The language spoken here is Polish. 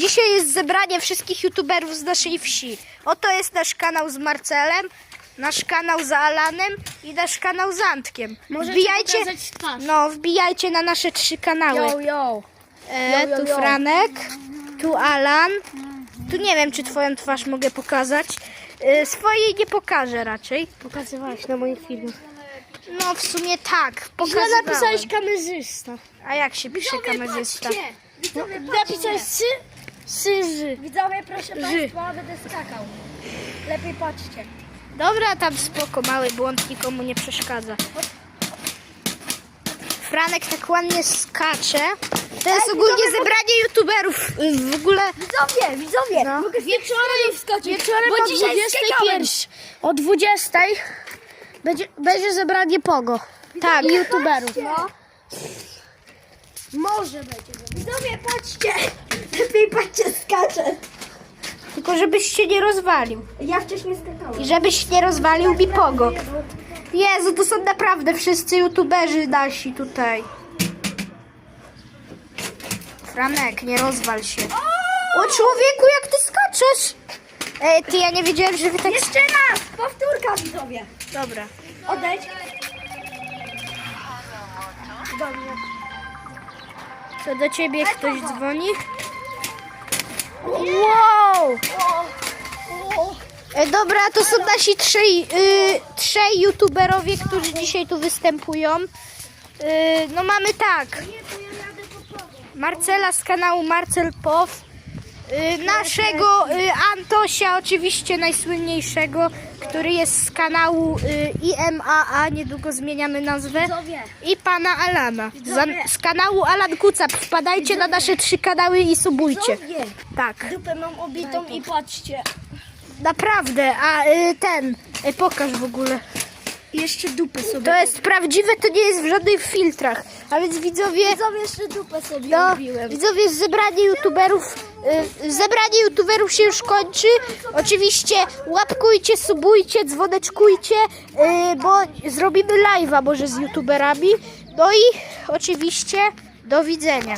Dzisiaj jest zebranie wszystkich youtuberów z naszej wsi. Oto jest nasz kanał z Marcelem, nasz kanał z Alanem i nasz kanał z Antkiem. Możecie wbijajcie, pokazać twarz. no, wbijajcie na nasze trzy kanały. Yo, yo. E, yo, tu yo. Franek, tu Alan. Tu nie wiem, czy twoją twarz mogę pokazać. E, swojej nie pokażę raczej. Pokazywałeś na moich filmach. No w sumie tak, Źle pokazywałem. napisałeś kamerzysta. A jak się pisze kamerzysta? Napisałeś sy, sy, ży. Widzowie, proszę Ży. Państwa, będę skakał. Lepiej patrzcie. Dobra, tam spoko, mały błąd nikomu nie przeszkadza. Franek tak ładnie skacze. To jest ogólnie zebranie youtuberów. y, W ogóle Widzowie, widzowie, No. mogę Wieczorem, wskoczyć, wieczorem bo o dzisiaj 21. O 20 będzie, będzie zebranie pogo. tak, youtuberów. No. Może będzie. Widzowie, patrzcie. Lepiej patrzcie, skaczę. tylko żebyś się nie rozwalił. Ja wcześniej skakałem. I żebyś nie rozwalił mi pogo. Jezu, to są naprawdę wszyscy youtuberzy nasi tutaj. Franek, nie rozwal się. O człowieku, jak ty skaczesz! Ej, ty, ja nie wiedziałem, że wy tak... Jeszcze raz, powtórka, widzowie. Dobra. Odejdź. To do ciebie ktoś dzwoni? Wow! E, dobra, to są nasi trzej, y, trzej youtuberowie, którzy dzisiaj tu występują. Y, no mamy tak. Marcela z kanału Marcel Pow. Y, naszego y, Antosia, oczywiście najsłynniejszego, który jest z kanału y, IMAA, niedługo zmieniamy nazwę. I pana Alana. Z kanału Alan Kucap. Wpadajcie na nasze trzy kanały i subujcie. Tak, Dupę mam obitą i patrzcie. naprawdę. A ten, pokaż w ogóle. Jeszcze dupę sobie. To jest prawdziwe, to nie jest w żadnych filtrach. A więc widzowie, Widzowie, jeszcze dupę sobie no, obiłem. widzowie, zebranie youtuberów, y, zebranie youtuberów się już kończy. Oczywiście łapkujcie, subujcie, dzwoneczkujcie, y, bo zrobimy live'a może z youtuberami. No i oczywiście do widzenia.